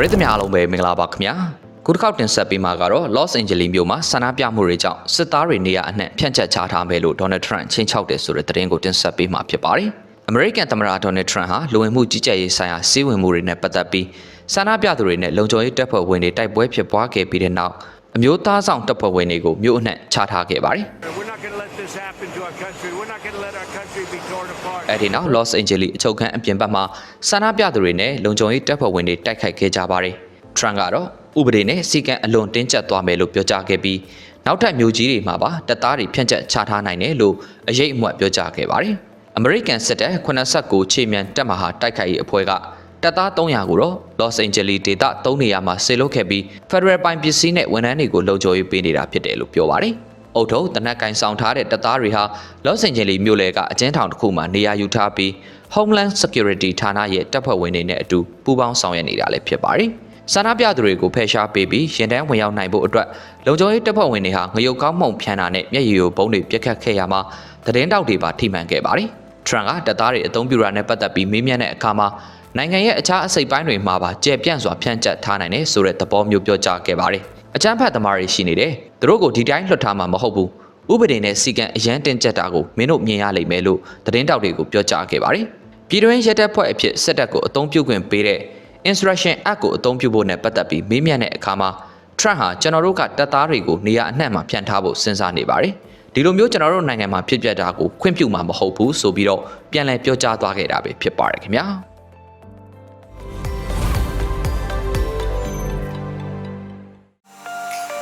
ပရိသတ်များအားလုံးပဲမင်္ဂလာပါခင်ဗျာခုတစ်ခေါက်တင်ဆက်ပေးမှာကတော့ Los Angeles မြို့မှာဆန္ဒပြမှုတွေကြောင့်စစ်သားတွေနေရာအနှံ့ဖြန့်ကျက်ချထားမယ်လို့ Donald Trump ချင်းချောက်တယ်ဆိုတဲ့သတင်းကိုတင်ဆက်ပေးမှာဖြစ်ပါတယ်အမေရိကန်သမ္မတ Donald Trump ဟာလူဝင်မှုကြီးကြပ်ရေးဆိုင်ရာစီးဝင်မှုတွေနဲ့ပတ်သက်ပြီးဆန္ဒပြသူတွေနဲ့လုံခြုံရေးတပ်ဖွဲ့ဝင်တွေတိုက်ပွဲဖြစ်ပွားခဲ့ပြီးတဲ့နောက် အမျိုးသားဆောင်တပ်ဖွဲ့ဝင်တွေကိုမြို့အနှံ့ချထားခဲ့ပါတယ် We're not going to let this happen to our country. We're not going to let our country be torn apart. အဲ့ဒီနောက် Los Angeles အချုပ်ခန်းအပြင်ဘက်မှာဆန္ဒပြသူတွေနဲ့လုံခြုံရေးတပ်ဖွဲ့ဝင်တွေတိုက်ခိုက်ခဲ့ကြပါတယ်။ Trump ကတော့ဥပဒေနဲ့စီကံအလွန်တင်းကျပ်သွားမယ်လို့ပြောကြားခဲ့ပြီးနောက်ထပ်မျိုးကြီးတွေမှာပါတပ်သားတွေဖြန့်ကျက်ချထားနိုင်တယ်လို့အရေးအမွတ်ပြောကြားခဲ့ပါတယ်။ American စစ်တပ်89ခြေမြန်တပ်မဟာတိုက်ခိုက်ရေးအဖွဲ့က တပ်သား300ကိုတော့ Los Angeles ဒေသ3နေရာမှာဆေလွတ်ခဲ့ပြီး Federal ပိုင်ပစ္စည်းနဲ့ဝန်ထမ်းတွေကိုလုံခြုံရေးပေးနေတာဖြစ်တယ်လို့ပြောပါတယ်။အုတ်ထုံတနက်ကင်ဆောင်ထားတဲ့တပ်သားတွေဟာ Los Angeles မြို့လေကအကျဉ်းထောင်တစ်ခုမှာနေရာယူထားပြီး Homeland Security ဌာနရဲ့တပ်ဖွဲ့ဝင်တွေနဲ့အတူပူးပေါင်းဆောင်ရွက်နေတာလည်းဖြစ်ပါတယ်။ဆန္ဒပြသူတွေကိုဖယ်ရှားပေးပြီးရင်တန်းဝင်ရောက်နိုင်ဖို့အတွက်လုံခြုံရေးတပ်ဖွဲ့ဝင်တွေဟာငရုတ်ကောင်းမှုန်ဖြန်းတာနဲ့မျက်ရည်ယိုဘုံတွေပြက်ခတ်ခဲ့ရမှာသတင်းတောက်တွေပါထိမှန်ခဲ့ပါတယ်။ Trump ကတပ်သားတွေအသုံးပြုတာနဲ့ပတ်သက်ပြီးမေးမြန်းတဲ့အခါမှာ နိုင်ငံရဲ့အခြားအစိတ်ပိုင်းတွေမှာပါကြဲပြန့်စွာဖြန့်ကျက်ထားနိုင်တယ်ဆိုတဲ့သဘောမျိုးပြောကြားခဲ့ပါတယ်။အကြမ်းဖက်သမားတွေရှိနေတယ်။သူတို့ကိုဒီတိုင်းလွှတ်ထားမှာမဟုတ်ဘူး။ဥပဒေနဲ့စီကံအရန်တင်ကျက်တာကိုမင်းတို့မြင်ရလိမ့်မယ်လို့သတင်းတောက်တွေကိုပြောကြားခဲ့ပါတယ်။ပြည်တွင်းရဲတပ်ဖွဲ့အဖြစ်စစ်တပ်ကိုအသုံးပြုခွင့်ပေးတဲ့ Instruction Act ကိုအသုံးပြုဖို့နဲ့ပတ်သက်ပြီးမေးမြန်းတဲ့အခါမှာ Trump ဟာကျွန်တော်တို့ကတပ်သားတွေကိုနေရာအနှံ့မှာဖြန့်ထားဖို့စဉ်းစားနေပါတယ်။ဒီလိုမျိုးကျွန်တော်တို့နိုင်ငံမှာဖြစ်ပျက်တာကိုခွင့်ပြုမှာမဟုတ်ဘူးဆိုပြီးတော့ပြန်လည်ပြောကြားသွားခဲ့တာပဲဖြစ်ပါတယ်ခင်ဗျာ။